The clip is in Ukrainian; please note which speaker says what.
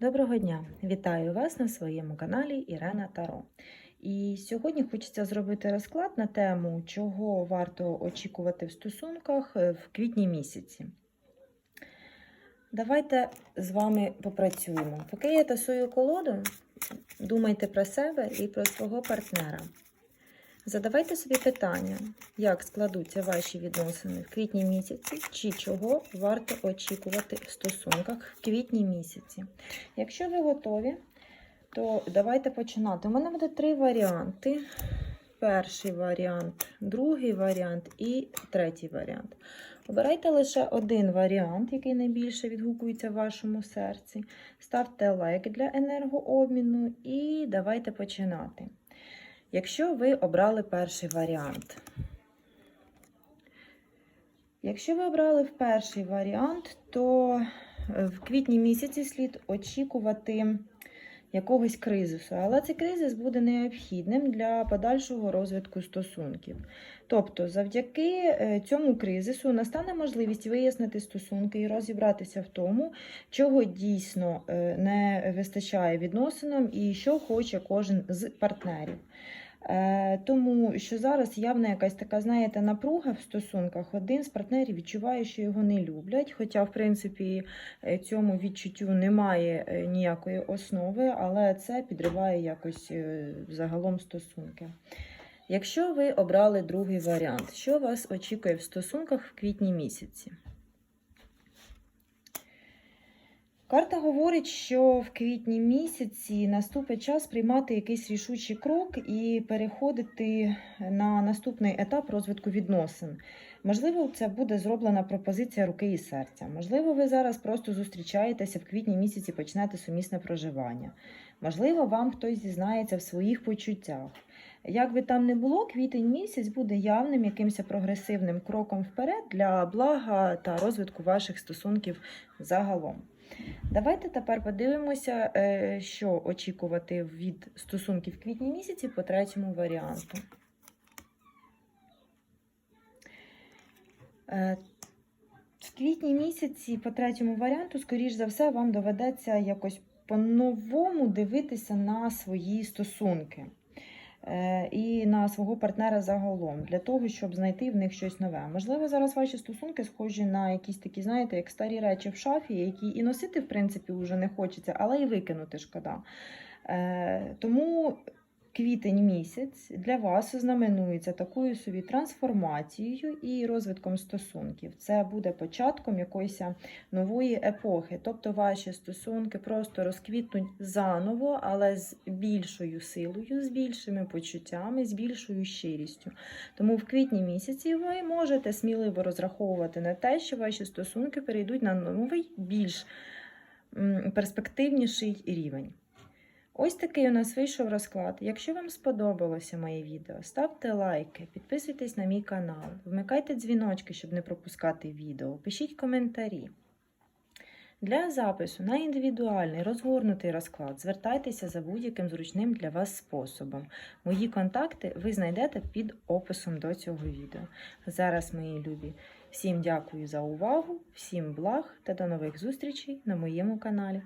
Speaker 1: Доброго дня! Вітаю вас на своєму каналі Ірена Таро. І сьогодні хочеться зробити розклад на тему, чого варто очікувати в стосунках е, в квітні місяці. Давайте з вами попрацюємо. Поки я тасую колоду, думайте про себе і про свого партнера. Задавайте собі питання, як складуться ваші відносини в квітні місяці, чи чого варто очікувати в стосунках в квітні місяці. Якщо ви готові, то давайте починати. У мене буде три варіанти. Перший варіант, другий варіант і третій варіант. Обирайте лише один варіант, який найбільше відгукується в вашому серці. Ставте лайк для енергообміну і давайте починати. Якщо ви обрали перший варіант. Якщо ви обрали перший варіант, то в квітні місяці слід очікувати якогось кризису, але цей кризис буде необхідним для подальшого розвитку стосунків. Тобто, завдяки цьому кризису настане можливість вияснити стосунки і розібратися в тому, чого дійсно не вистачає відносинам і що хоче кожен з партнерів. Тому що зараз явна якась така, знаєте, напруга в стосунках. Один з партнерів відчуває, що його не люблять. Хоча, в принципі, цьому відчуттю немає ніякої основи, але це підриває якось загалом стосунки. Якщо ви обрали другий варіант, що вас очікує в стосунках в квітні місяці? Карта говорить, що в квітні місяці наступить час приймати якийсь рішучий крок і переходити на наступний етап розвитку відносин. Можливо, це буде зроблена пропозиція руки і серця. Можливо, ви зараз просто зустрічаєтеся в квітні місяці, почнете сумісне проживання. Можливо, вам хтось зізнається в своїх почуттях. Як би там не було, квітень місяць буде явним якимось прогресивним кроком вперед для блага та розвитку ваших стосунків загалом. Давайте тепер подивимося, що очікувати від стосунків квітні місяці по третьому варіанту. В квітні місяці по третьому варіанту, скоріш за все, вам доведеться якось по-новому дивитися на свої стосунки. І на свого партнера загалом, для того, щоб знайти в них щось нове. Можливо, зараз ваші стосунки схожі на якісь такі, знаєте, як старі речі в шафі, які і носити, в принципі, вже не хочеться, але і викинути шкода. Тому квітень місяць для вас знаменується такою собі трансформацією і розвитком стосунків. Це буде початком якоїсь нової епохи. Тобто ваші стосунки просто розквітнуть заново, але з більшою силою, з більшими почуттями, з більшою щирістю. Тому в квітні місяці ви можете сміливо розраховувати на те, що ваші стосунки перейдуть на новий, більш перспективніший рівень. Ось такий у нас вийшов розклад. Якщо вам сподобалося моє відео, ставте лайки, підписуйтесь на мій канал, вмикайте дзвіночки, щоб не пропускати відео, пишіть коментарі. Для запису на індивідуальний розгорнутий розклад звертайтеся за будь-яким зручним для вас способом. Мої контакти ви знайдете під описом до цього відео. Зараз, мої любі, всім дякую за увагу, всім благ та до нових зустрічей на моєму каналі.